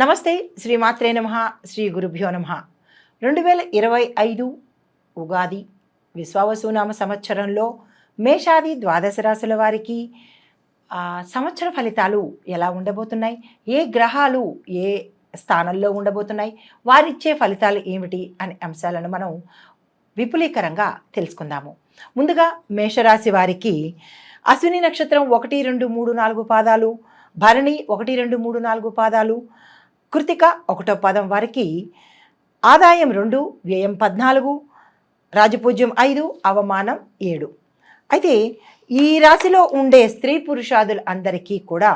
నమస్తే శ్రీ మాత్రే నమ శ్రీ గురుభ్యో నమ. రెండు వేల ఇరవై ఐదు ఉగాది విశ్వావసునామ సంవత్సరంలో మేషాది ద్వాదశ రాశుల వారికి సంవత్సర ఫలితాలు ఎలా ఉండబోతున్నాయి? ఏ గ్రహాలు ఏ స్థానంలో ఉండబోతున్నాయి? వారిచ్చే ఫలితాలు ఏమిటి అనే అంశాలను మనం విపులీకరంగా తెలుసుకుందాము. ముందుగా మేషరాశి వారికి అశ్విని నక్షత్రం ఒకటి రెండు మూడు నాలుగు పాదాలు భరణి ఒకటి రెండు మూడు నాలుగు పాదాలు కృతిక ఒకటో పదం వారికి ఆదాయం రెండు వ్యయం పద్నాలుగు రాజపూజ్యం ఐదు అవమానం ఏడు. అయితే ఈ రాశిలో ఉండే స్త్రీ పురుషాదులు అందరికీ కూడా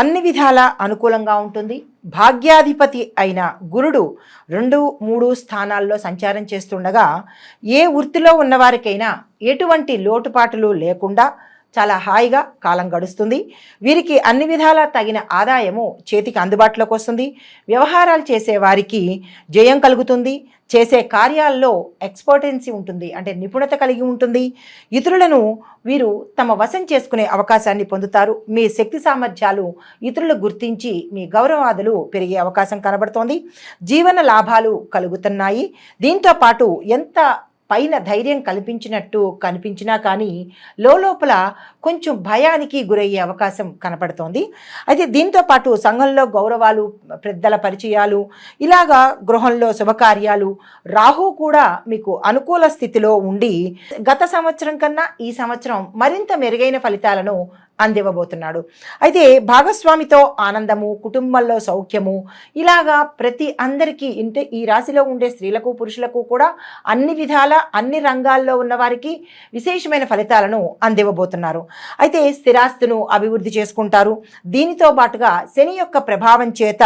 అన్ని విధాల అనుకూలంగా ఉంటుంది. భాగ్యాధిపతి అయిన గురుడు రెండు మూడు స్థానాల్లో సంచారం చేస్తుండగా ఏ వృత్తిలో ఉన్నవారికైనా ఎటువంటి లోటుపాటులు లేకుండా చాలా హాయిగా కాలం గడుస్తుంది. వీరికి అన్ని విధాలా తగిన ఆదాయము చేతికి అందుబాటులోకి వస్తుంది. వ్యవహారాలు చేసే వారికి జయం కలుగుతుంది. చేసే కార్యాల్లో ఎక్స్పర్టెన్సీ ఉంటుంది. అంటే నిపుణత కలిగి ఉంటుంది. ఇతరులను వీరు తమ వశం చేసుకునే అవకాశాన్ని పొందుతారు. మీ శక్తి సామర్థ్యాలు ఇతరులు గుర్తించి మీ గౌరవాదులు పెరిగే అవకాశం కనబడుతోంది. జీవన లాభాలు కలుగుతున్నాయి. దీంతో పాటు ఎంత పైన ధైర్యం కల్పించినట్టు కనిపించినా కానీ లోపల కొంచెం భయానికి గురయ్యే అవకాశం కనపడుతోంది. అయితే దీంతో పాటు సంఘంలో గౌరవాలు పెద్దల పరిచయాలు ఇలాగా గృహంలో శుభకార్యాలు రాహు కూడా మీకు అనుకూల స్థితిలో ఉండి గత సంవత్సరం కన్నా ఈ సంవత్సరం మరింత మెరుగైన ఫలితాలను అందివ్వబోతున్నాడు. అయితే భాగస్వామితో ఆనందము కుటుంబంలో సౌఖ్యము ఇలాగా ప్రతి అందరికీ ఇంటి ఈ రాశిలో ఉండే స్త్రీలకు పురుషులకు కూడా అన్ని విధాల అన్ని రంగాల్లో ఉన్న వారికి విశేషమైన ఫలితాలను అందివ్వబోతున్నారు. అయితే స్థిరాస్తును అభివృద్ధి చేసుకుంటారు. దీనితో పాటుగా శని యొక్క ప్రభావం చేత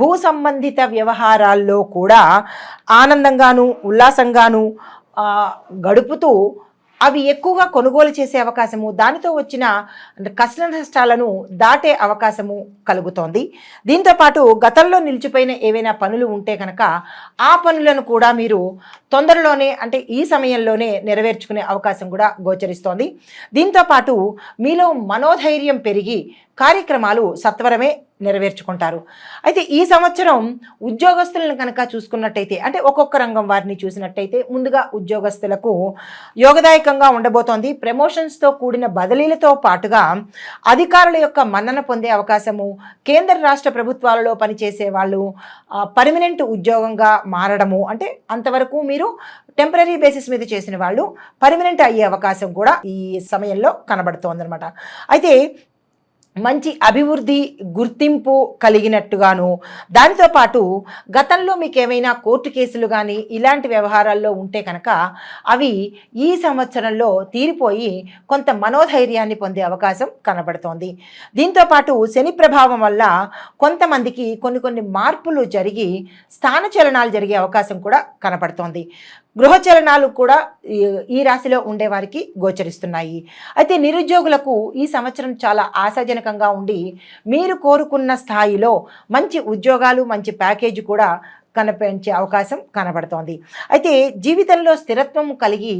భూ సంబంధిత వ్యవహారాల్లో కూడా ఆనందంగాను ఉల్లాసంగాను గడుపుతూ అవి ఎక్కువగా కొనుగోలు చేసే అవకాశము దానితో వచ్చిన కష్ట నష్టాలను దాటే అవకాశము కలుగుతోంది. దీంతో పాటు గతంలో నిలిచిపోయిన ఏవైనా పనులు ఉంటే కనుక ఆ పనులను కూడా మీరు తొందరలోనే అంటే ఈ సమయంలోనే నెరవేర్చుకునే అవకాశం కూడా గోచరిస్తోంది. దీంతో పాటు మీలో మనోధైర్యం పెరిగి కార్యక్రమాలు సత్వరమే నెరవేర్చుకుంటారు. అయితే ఈ సంవత్సరం ఉద్యోగస్తులను కనుక చూసుకున్నట్టయితే అంటే ఒక్కొక్క రంగం వారిని చూసినట్టయితే ముందుగా ఉద్యోగస్తులకు యోగదాయకంగా ఉండబోతోంది. ప్రమోషన్స్తో కూడిన బదిలీలతో పాటుగా అధికారుల యొక్క మన్నన పొందే అవకాశము కేంద్ర రాష్ట్ర ప్రభుత్వాలలో పనిచేసే వాళ్ళు పర్మనెంట్ ఉద్యోగంగా మారడము అంటే అంతవరకు మీరు టెంపరీ బేసిస్ మీద చేసిన వాళ్ళు పర్మనెంట్ అయ్యే అవకాశం కూడా ఈ సమయంలో కనబడుతోందనమాట అయితే మంచి అభివృద్ధి గుర్తింపు కలిగినట్టుగాను. దానితో పాటు గతంలో మీకు ఏమైనా కోర్టు కేసులు కానీ ఇలాంటి వ్యవహారాల్లో ఉంటే కనుక అవి ఈ సంవత్సరంలో తీరిపోయి కొంత మనోధైర్యాన్ని పొందే అవకాశం కనబడుతోంది. దీంతో పాటు శని ప్రభావం వల్ల కొంతమందికి కొన్ని కొన్ని మార్పులు జరిగి స్థానచలనాలు జరిగే అవకాశం కూడా కనబడుతోంది. గృహచలనాలు కూడా ఈ- ఈ రాశిలో ఉండేవారికి గోచరిస్తున్నాయి. అయితే నిరుద్యోగులకు ఈ సంవత్సరం చాలా ఆశాజనకంగా ఉండి మీరు కోరుకున్న స్థాయిలో మంచి ఉద్యోగాలు మంచి ప్యాకేజీ కూడా కనిపించే అవకాశం కనబడుతోంది. అయితే జీవితంలో స్థిరత్వం కలిగి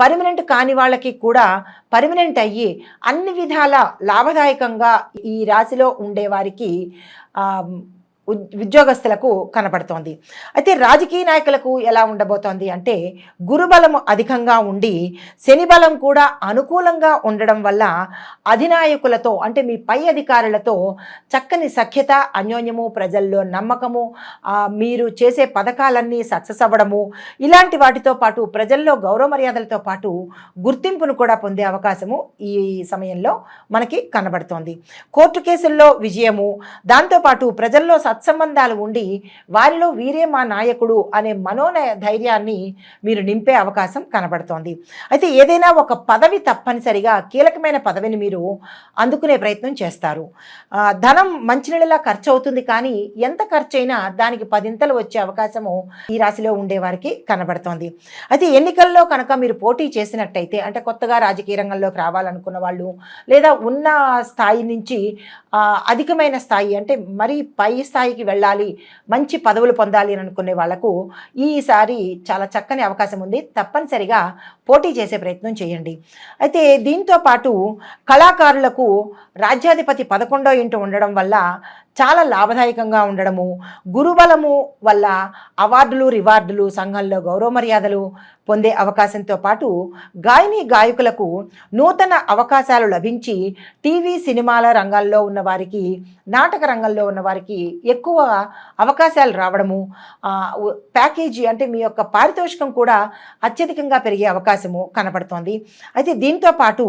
పర్మనెంట్ కాని వాళ్ళకి కూడా పర్మనెంట్ అయ్యి అన్ని విధాల లాభదాయకంగా ఈ రాశిలో ఉండేవారికి ఉద్యోగస్తులకు కనపడుతోంది. అయితే రాజకీయ నాయకులకు ఎలా ఉండబోతోంది అంటే గురుబలము అధికంగా ఉండి శని బలం కూడా అనుకూలంగా ఉండడం వల్ల అధినాయకులతో అంటే మీ పై అధికారులతో చక్కని సఖ్యత అన్యోన్యము ప్రజల్లో నమ్మకము మీరు చేసే పథకాలన్నీ సక్సెస్ అవ్వడము ఇలాంటి వాటితో పాటు ప్రజల్లో గౌరవ మర్యాదలతో పాటు గుర్తింపును కూడా పొందే అవకాశము ఈ సమయంలో మనకి కనబడుతోంది. కోర్టు కేసుల్లో విజయము దాంతోపాటు ప్రజల్లో సత్ సత్సంబంధాలు ఉండి వారిలో వీరే మా నాయకుడు అనే మనోన ధైర్యాన్ని మీరు నింపే అవకాశం కనబడుతోంది. అయితే ఏదైనా ఒక పదవి తప్పనిసరిగా కీలకమైన పదవిని మీరు అందుకునే ప్రయత్నం చేస్తారు. ధనం మంచినీళ్ళలా ఖర్చు అవుతుంది కానీ ఎంత ఖర్చు అయినా దానికి పదింతలు వచ్చే అవకాశము ఈ రాశిలో ఉండేవారికి కనబడుతోంది. అయితే ఎన్నికల్లో కనుక మీరు పోటీ చేసినట్టయితే అంటే కొత్తగా రాజకీయ రంగంలోకి రావాలనుకున్న వాళ్ళు లేదా ఉన్న స్థాయి నుంచి అధికమైన స్థాయి అంటే మరీ పై స్థాయికి వెళ్ళాలి మంచి పదవులు పొందాలి అని అనుకునే వాళ్ళకు ఈసారి చాలా చక్కని అవకాశం ఉంది. తప్పనిసరిగా పోటీ చేసే ప్రయత్నం చేయండి. అయితే దీంతో పాటు కళాకారులకు రాజ్యాధిపతి పదకొండో ఇంటి ఉండడం వల్ల చాలా లాభదాయకంగా ఉండడము గురుబలము వల్ల అవార్డులు రివార్డులు సంఘంలో గౌరవ మర్యాదలు పొందే అవకాశంతో పాటు గాయని గాయకులకు నూతన అవకాశాలు లభించి టీవీ సినిమాల రంగాల్లో ఉన్న వారికి నాటక రంగంలో ఉన్న వారికి ఎక్కువ అవకాశాలు రావడము ప్యాకేజీ అంటే మీ యొక్క పారితోషికం కూడా అత్యధికంగా పెరిగే అవకాశము కనపడుతోంది. అయితే దీంతో పాటు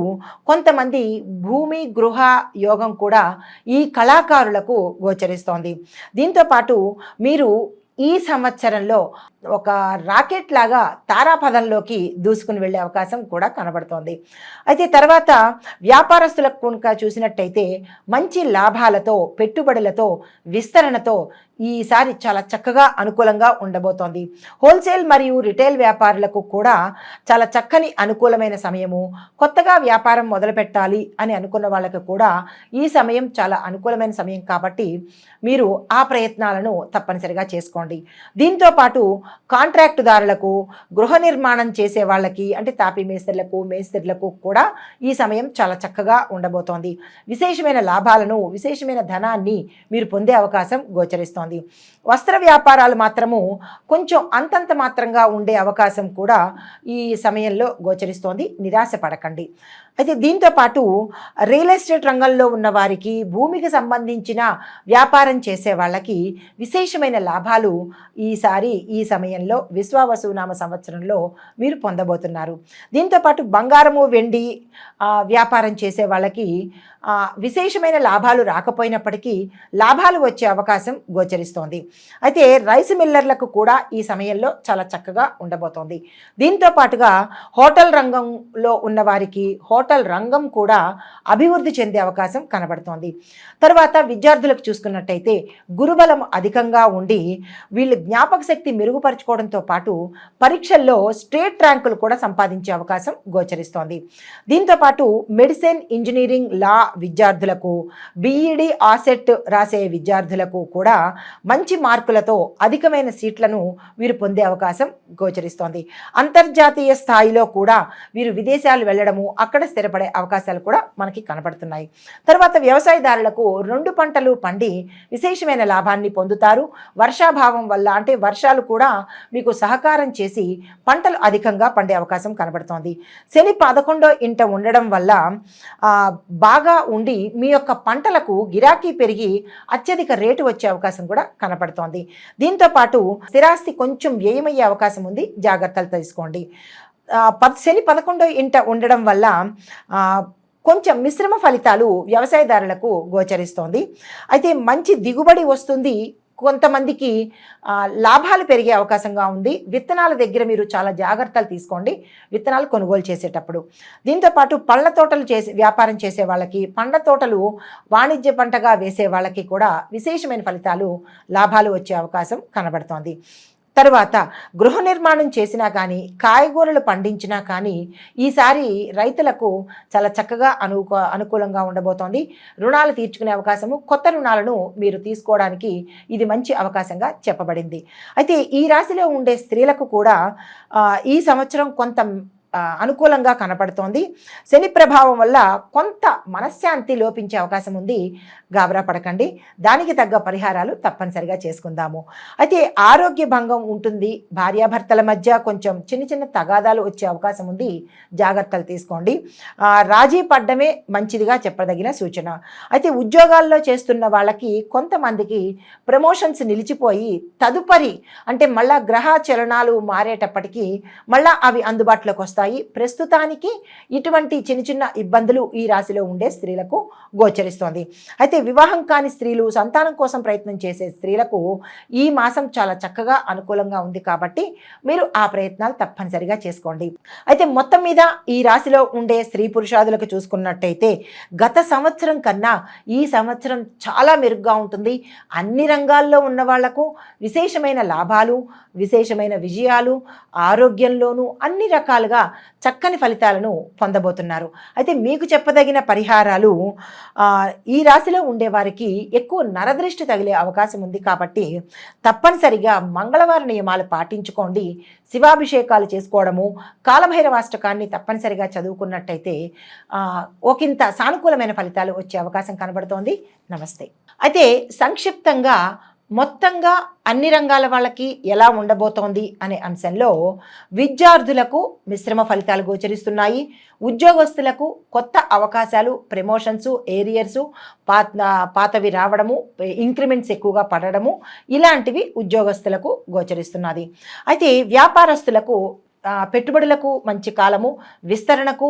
కొంతమంది భూమి గృహ యోగం కూడా ఈ కళాకారులకు గోచరిస్తోంది. దీంతో పాటు మీరు ఈ సంవత్సరంలో ఒక రాకెట్ లాగా తారాపదంలోకి దూసుకుని వెళ్ళే అవకాశం కూడా కనబడుతోంది. అయితే తర్వాత వ్యాపారస్తులకు కనుక చూసినట్టయితే మంచి లాభాలతో పెట్టుబడులతో విస్తరణతో ఈసారి చాలా చక్కగా అనుకూలంగా ఉండబోతోంది. హోల్సేల్ మరియు రిటైల్ వ్యాపారులకు కూడా చాలా చక్కని అనుకూలమైన సమయము. కొత్తగా వ్యాపారం మొదలు పెట్టాలి అని అనుకున్న వాళ్ళకు కూడా ఈ సమయం చాలా అనుకూలమైన సమయం కాబట్టి మీరు ఆ ప్రయత్నాలను తప్పనిసరిగా చేసుకోండి. దీంతో పాటు కాంట్రాక్టుదారులకు గృహ నిర్మాణం చేసే వాళ్ళకి అంటే తాపీ మేస్త్రులకు మేస్త్రులకు కూడా ఈ సమయం చాలా చక్కగా ఉండబోతోంది. విశేషమైన లాభాలను విశేషమైన ధనాన్ని మీరు పొందే అవకాశం గోచరిస్తోంది. వస్త్ర వ్యాపారాలు మాత్రము కొంచెం అంతంత మాత్రంగా ఉండే అవకాశం కూడా ఈ సమయంలో గోచరిస్తోంది. నిరాశ పడకండి అయితే దీంతో పాటు రియల్ ఎస్టేట్ రంగంలో ఉన్న వారికి భూమికి సంబంధించిన వ్యాపారం చేసే వాళ్ళకి విశేషమైన లాభాలు ఈసారి ఈ సమయంలో విశ్వావసునామ సంవత్సరంలో మీరు పొందబోతున్నారు. దీంతో పాటు బంగారము వెండి వ్యాపారం చేసే వాళ్ళకి విశేషమైన లాభాలు రాకపోయినప్పటికీ లాభాలు వచ్చే అవకాశం గోచరిస్తోంది. అయితే రైస్ మిల్లర్లకు కూడా ఈ సమయంలో చాలా చక్కగా ఉండబోతోంది. దీంతో పాటుగా హోటల్ రంగంలో ఉన్న వారికి హోటల్ రంగం కూడా అభివృద్ధి చెందే అవకాశం కనబడుతోంది. తర్వాత విద్యార్థులకు చూసుకున్నట్టయితే గురుబలం అధికంగా ఉండి వీళ్ళు జ్ఞాపక శక్తి మెరుగుపరచుకోవడంతో పాటు పరీక్షల్లో స్టేట్ ర్యాంకులు కూడా సంపాదించే అవకాశం గోచరిస్తోంది. దీంతో పాటు మెడిసిన్ ఇంజనీరింగ్ లా విద్యార్థులకు బీఈడి ఆసెట్ రాసే విద్యార్థులకు కూడా మంచి మార్కులతో అధికమైన సీట్లను వీరు పొందే అవకాశం గోచరిస్తోంది. అంతర్జాతీయ స్థాయిలో కూడా వీరు విదేశాలు వెళ్ళడము అక్కడ స్థిరపడే అవకాశాలు కూడా మనకి కనపడుతున్నాయి. తర్వాత వ్యవసాయదారులకు రెండు పంటలు పండి విశేషమైన లాభాన్ని పొందుతారు. వర్షాభావం వల్ల అంటే వర్షాలు కూడా మీకు సహకారం చేసి పంటలు అధికంగా పండే అవకాశం కనబడుతోంది శని పదకొండో ఇంట ఉండడం వల్ల బాగా ఉండి మీ యొక్క పంటలకు గిరాకీ పెరిగి అత్యధిక రేటు వచ్చే అవకాశం కూడా కనపడుతోంది. దీంతో పాటు స్థిరాస్తి కొంచెం వ్యయమయ్యే అవకాశం ఉంది. జాగ్రత్తలు తీసుకోండి. పద్ శని పదకొండో ఇంట ఉండడం వల్ల కొంచెం మిశ్రమ ఫలితాలు వ్యవసాయదారులకు గోచరిస్తోంది. అయితే మంచి దిగుబడి వస్తుంది కొంతమందికి లాభాలు పెరిగే అవకాశంగా ఉంది. విత్తనాల దగ్గర మీరు చాలా జాగ్రత్తలు తీసుకోండి. విత్తనాలు కొనుగోలు చేసేటప్పుడు. దీంతో పాటు పళ్ళ తోటలు చేసే వ్యాపారం చేసే వాళ్ళకి పండ్ల తోటలు వాణిజ్య పంటగా వేసే వాళ్ళకి కూడా విశేషమైన ఫలితాలు లాభాలు వచ్చే అవకాశం కనబడుతోంది. తర్వాత గృహ నిర్మాణం చేసినా కానీ కాయగూరలు పండించినా కానీ ఈసారి రైతులకు చాలా చక్కగా అనుకూ అనుకూలంగా ఉండబోతోంది. రుణాలు తీర్చుకునే అవకాశము కొత్త రుణాలను మీరు తీసుకోవడానికి ఇది మంచి అవకాశంగా చెప్పబడింది. అయితే ఈ రాశిలో ఉండే స్త్రీలకు కూడా ఈ సంవత్సరం కొంత అనుకూలంగా కనపడుతోంది. శని ప్రభావం వల్ల కొంత మనశ్శాంతి లోపించే అవకాశం ఉంది. గాబరా పడకండి. దానికి తగ్గ పరిహారాలు తప్పనిసరిగా చేసుకుందాము. అయితే ఆరోగ్య భంగం ఉంటుంది. భార్యాభర్తల మధ్య కొంచెం చిన్న చిన్న తగాదాలు వచ్చే అవకాశం ఉంది. జాగ్రత్తలు తీసుకోండి. రాజీ పడ్డమే మంచిదిగా చెప్పదగిన సూచన. అయితే ఉద్యోగాల్లో చేస్తున్న వాళ్ళకి కొంతమందికి ప్రమోషన్స్ నిలిచిపోయి తదుపరి అంటే మళ్ళా గ్రహ చలనాలు మారేటప్పటికీ మళ్ళా అవి అందుబాటులోకి వస్తాయి. ప్రస్తుతానికి ఇటువంటి చిన్న చిన్న ఇబ్బందులు ఈ రాశిలో ఉండే స్త్రీలకు గోచరిస్తోంది. అయితే వివాహం కాని స్త్రీలు సంతానం కోసం ప్రయత్నం చేసే స్త్రీలకు ఈ మాసం చాలా చక్కగా అనుకూలంగా ఉంది కాబట్టి మీరు ఆ ప్రయత్నాలు తప్పనిసరిగా చేసుకోండి. అయితే మొత్తం మీద ఈ రాశిలో ఉండే స్త్రీ పురుషాదులకు చూసుకున్నట్టయితే గత సంవత్సరం కన్నా ఈ సంవత్సరం చాలా మెరుగ్గా ఉంటుంది. అన్ని రంగాల్లో ఉన్న వాళ్ళకు విశేషమైన లాభాలు విశేషమైన విజయాలు ఆరోగ్యంలోనూ అన్ని రకాలుగా చక్కని ఫలితాలను పొందబోతున్నారు. అయితే మీకు చెప్పదగిన పరిహారాలు ఈ రాశిలో ఉండేవారికి ఎక్కువ నరదృష్టి తగిలే అవకాశం ఉంది కాబట్టి తప్పనిసరిగా మంగళవార నియమాలు పాటించుకోండి. శివాభిషేకాలు చేసుకోవడము కాలభైరవాష్టకాన్ని తప్పనిసరిగా చదువుకున్నట్టయితే ఒకంత సానుకూలమైన ఫలితాలు వచ్చే అవకాశం కనబడుతోంది. నమస్తే. అయితే సంక్షిప్తంగా మొత్తంగా అన్ని రంగాల వాళ్ళకి ఎలా ఉండబోతోంది అనే అంశంలో విద్యార్థులకు మిశ్రమ ఫలితాలు గోచరిస్తున్నాయి. ఉద్యోగస్తులకు కొత్త అవకాశాలు ప్రమోషన్స్ ఏరియర్స్ పాత పాతవి రావడము ఇంక్రిమెంట్స్ ఎక్కువగా పడడము ఇలాంటివి ఉద్యోగస్తులకు గోచరిస్తున్నది. అయితే వ్యాపారస్తులకు పెట్టుబడులకు మంచి కాలము విస్తరణకు